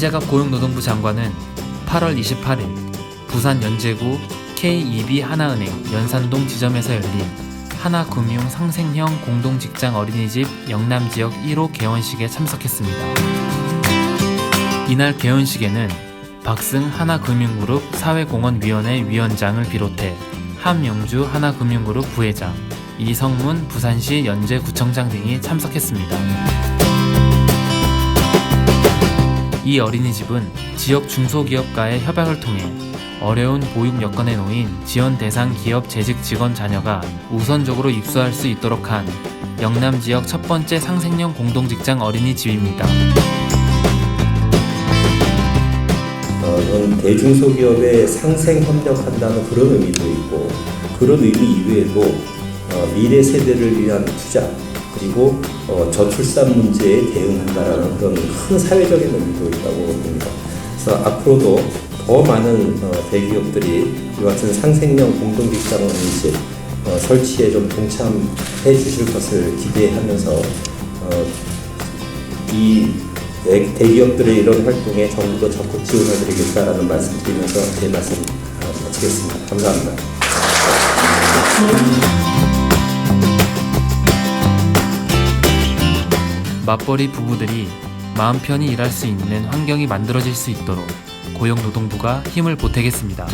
이재갑 고용노동부 장관은 8월 28일 부산 연제구 KEB 하나은행 연산동 지점에서 열린 하나금융 상생형 공동직장 어린이집 영남 지역 1호 개원식에 참석했습니다. 이날 개원식에는 박승 하나금융그룹 사회공헌위원회 위원장을 비롯해 함영주 하나금융그룹 부회장, 이성문 부산시 연제구청장 등이 참석했습니다. 이 어린이집은 지역 중소기업과의 협약을 통해 어려운 보육 여건에 놓인 지원 대상 기업 재직 직원 자녀가 우선적으로 입소할 수 있도록 한 영남 지역 첫 번째 상생형 공동직장 어린이집입니다. 어, 이건 대중소기업에 상생 협력한다는 그런 의미도 있고 그런 의미 이외에도 어, 미래 세대를 위한 투자 그리고 어, 저출산 문제에 대응한다라는 그런 큰 사회적인 의미도 있다고 봅니다. 그래서 앞으로도 더 많은 어, 대기업들이 이와 같은 상생형 공동직장 어린이집 어, 설치에 좀 동참해 주실 것을 기대하면서 어, 이 대- 대기업들의 이런 활동에 정부도 적극 지원해 드리겠다라는 말씀 드리면서 제 말씀 어, 마치겠습니다. 감사합니다. 맞벌이 부부들이 마음 편히 일할 수 있는 환경이 만들어질 수 있도록 고용노동부가 힘을 보태겠습니다.